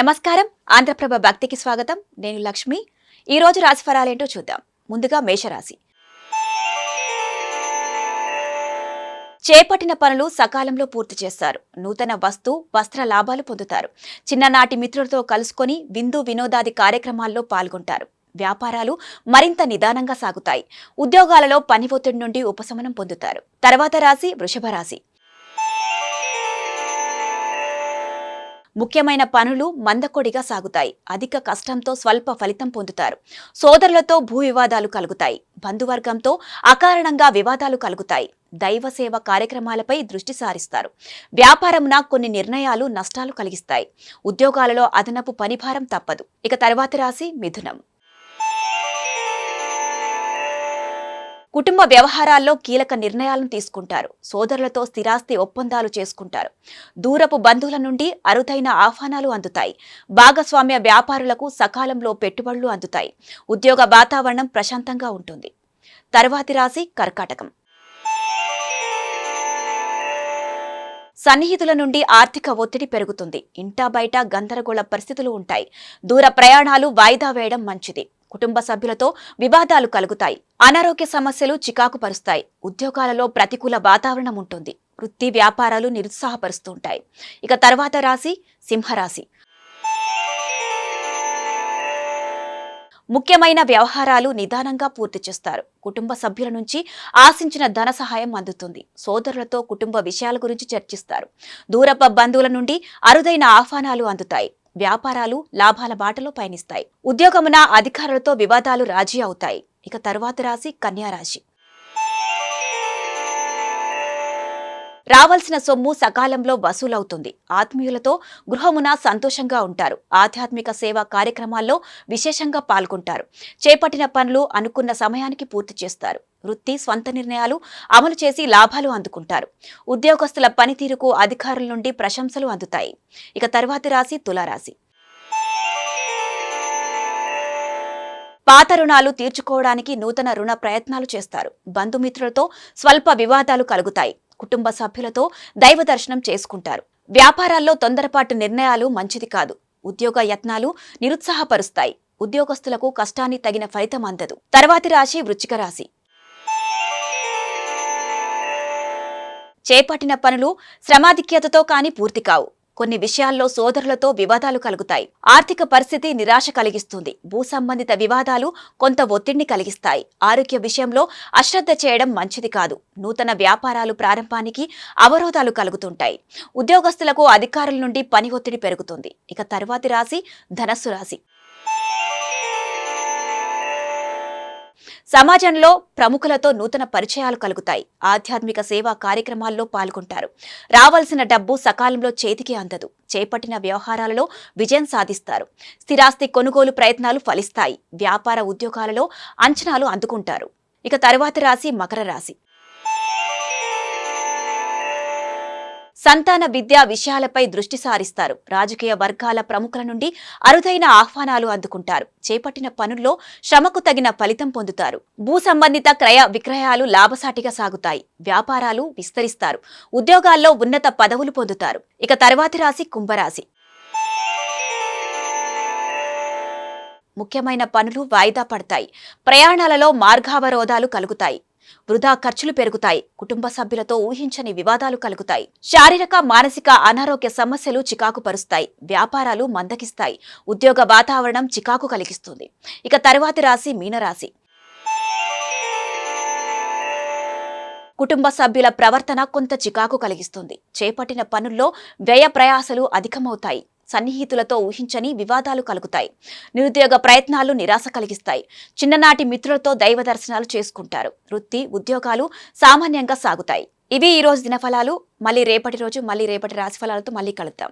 నమస్కారం. ఆంధ్రప్రభ భక్తికి స్వాగతం. నేను లక్ష్మి. ఈ రోజు రాశి ఫలాలేంటో చూద్దాం. ముందుగా మేషరాశి. చేపట్టిన పనులు సకాలంలో పూర్తి చేస్తారు. నూతన వస్తు వస్త్ర లాభాలు పొందుతారు. చిన్ననాటి మిత్రులతో కలుసుకొని విందు వినోదాది కార్యక్రమాల్లో పాల్గొంటారు. వ్యాపారాలు మరింత నిదానంగా సాగుతాయి. ఉద్యోగాలలో పని ఒత్తిడి నుండి ఉపశమనం పొందుతారు. తర్వాత రాశి వృషభ రాశి. ముఖ్యమైన పనులు మందకొడిగా సాగుతాయి. అధిక కష్టంతో స్వల్ప ఫలితం పొందుతారు. సోదరులతో భూ వివాదాలు కలుగుతాయి. బంధువర్గంతో అకారణంగా వివాదాలు కలుగుతాయి. దైవ సేవ కార్యక్రమాలపై దృష్టి సారిస్తారు. వ్యాపారమున కొన్ని నిర్ణయాలు నష్టాలు కలిగిస్తాయి. ఉద్యోగాలలో అదనపు పనిభారం తప్పదు. ఇక తర్వాతి రాశి మిథునం. కుటుంబ వ్యవహారాల్లో కీలక నిర్ణయాలను తీసుకుంటారు. సోదరులతో స్థిరాస్తి ఒప్పందాలు చేసుకుంటారు. దూరపు బంధువుల నుండి అరుదైన ఆహ్వానాలు అందుతాయి. భాగస్వామ్య వ్యాపారులకు సకాలంలో పెట్టుబడులు అందుతాయి. ఉద్యోగ వాతావరణం ప్రశాంతంగా ఉంటుంది. తర్వాతి రాశి కర్కాటకం. సన్నిహితుల నుండి ఆర్థిక ఒత్తిడి పెరుగుతుంది. ఇంటా బయట గందరగోళ పరిస్థితులు ఉంటాయి. దూర ప్రయాణాలు వాయిదా వేయడం మంచిది. కుటుంబ సభ్యులతో వివాదాలు కలుగుతాయి. అనారోగ్య సమస్యలు చికాకు పరుస్తాయి ఉద్యోగాలలో ప్రతికూల వాతావరణం ఉంటుంది. వృత్తి వ్యాపారాలు నిరుత్సాహపరుస్తుంటాయి. ఇక తర్వాత రాశి సింహరాశి. ముఖ్యమైన వ్యవహారాలు నిదానంగా పూర్తి చేస్తారు. కుటుంబ సభ్యుల నుంచి ఆశించిన ధన సహాయం అందుతుంది. సోదరులతో కుటుంబ విషయాల గురించి చర్చిస్తారు. దూరప బంధువుల నుండి అరుదైన ఆహ్వానాలు అందుతాయి. వ్యాపారాలు లాభాల బాటలో పయనిస్తాయి. ఉద్యోగమున అధికారులతో వివాదాలు రాజీ అవుతాయి. ఇక తరువాత రాశి కన్యా రాశి. రావాల్సిన సొమ్ము సకాలంలో వసూలవుతుంది. ఆత్మీయులతో గృహమున సంతోషంగా ఉంటారు. ఆధ్యాత్మిక సేవా కార్యక్రమాల్లో విశేషంగా పాల్గొంటారు. చేపట్టిన పనులు అనుకున్న సమయానికి పూర్తి చేస్తారు. వృత్తి స్వంత నిర్ణయాలు అమలు చేసి లాభాలు అందుకుంటారు. ఉద్యోగస్తుల పనితీరుకు అధికారుల నుండి ప్రశంసలు అందుతాయి. ఇక తర్వాతి రాశి తులారాశి. పాత రుణాలు తీర్చుకోవడానికి నూతన రుణ ప్రయత్నాలు చేస్తారు. బంధుమిత్రులతో స్వల్ప వివాదాలు కలుగుతాయి. కుటుంబ సభ్యులతో దైవ దర్శనం చేసుకుంటారు. వ్యాపారాల్లో తొందరపాటు నిర్ణయాలు మంచిది కాదు. ఉద్యోగ యత్నాలు నిరుత్సాహపరుస్తాయి. ఉద్యోగస్తులకు కష్టాన్ని తగిన ఫలితం అందదు. తర్వాతి రాశి వృచ్చిక రాశి. చేపట్టిన పనులు శ్రమాధిక్యతతో కాని పూర్తి కావు. కొన్ని విషయాల్లో సోదరులతో వివాదాలు కలుగుతాయి. ఆర్థిక పరిస్థితి నిరాశ కలిగిస్తుంది. భూ సంబంధిత వివాదాలు కొంత ఒత్తిడిని కలిగిస్తాయి. ఆరోగ్య విషయంలో అశ్రద్ధ చేయడం మంచిది కాదు. నూతన వ్యాపారాలు ప్రారంభానికి అవరోధాలు కలుగుతుంటాయి. ఉద్యోగస్తులకు అధికారుల నుండి పని ఒత్తిడి పెరుగుతుంది. ఇక తరువాతి రాశి ధనస్సు రాశి. సమాజంలో ప్రముఖులతో నూతన పరిచయాలు కలుగుతాయి. ఆధ్యాత్మిక సేవా కార్యక్రమాల్లో పాల్గొంటారు. రావాల్సిన డబ్బు సకాలంలో చేతికి అందదు. చేపట్టిన వ్యవహారాలలో విజయం సాధిస్తారు. స్థిరాస్తి కొనుగోలు ప్రయత్నాలు ఫలిస్తాయి. వ్యాపార ఉద్యోగాలలో అంచనాలు అందుకుంటారు. ఇక తరువాత రాశి మకర రాశి. సంతాన విద్యా విషయాలపై దృష్టి సారిస్తారు. రాజకీయ వర్గాల ప్రముఖుల నుండి అరుదైన ఆహ్వానాలు అందుకుంటారు. చేపట్టిన పనుల్లో శ్రమకు తగిన ఫలితం పొందుతారు. భూ సంబంధిత క్రయ విక్రయాలు లాభసాటిగా సాగుతాయి. వ్యాపారాలు విస్తరిస్తారు. ఉద్యోగాల్లో ఉన్నత పదవులు పొందుతారు. ఇక తర్వాతి రాశి కుంభరాశి. ముఖ్యమైన పనులు వాయిదా పడతాయి. ప్రయాణాలలో మార్గావరోధాలు కలుగుతాయి. వృధా ఖర్చులు పెరుగుతాయి. కుటుంబ సభ్యులతో ఊహించని వివాదాలు కలుగుతాయి. శారీరక మానసిక అనారోగ్య సమస్యలు చికాకు పరుస్తాయి. వ్యాపారాలు మందకిస్తాయి ఉద్యోగ వాతావరణం చికాకు కలిగిస్తుంది. ఇక తరువాతి రాశి మీనరాశి. కుటుంబ సభ్యుల ప్రవర్తన కొంత చికాకు కలిగిస్తుంది. చేపట్టిన పనుల్లో వ్యయ ప్రయాసలు అధికమవుతాయి. సన్నిహితులతో ఊహించని వివాదాలు కలుగుతాయి. నిరుద్యోగ ప్రయత్నాలు నిరాశ కలిగిస్తాయి. చిన్ననాటి మిత్రులతో దైవ దర్శనాలు చేసుకుంటారు. వృత్తి ఉద్యోగాలు సామాన్యంగా సాగుతాయి. ఇవి ఈ రోజు దినఫలాలు. మళ్ళీ రేపటి రోజు మళ్ళీ రేపటి రాశిఫలాలతో మళ్ళీ కలుద్దాం.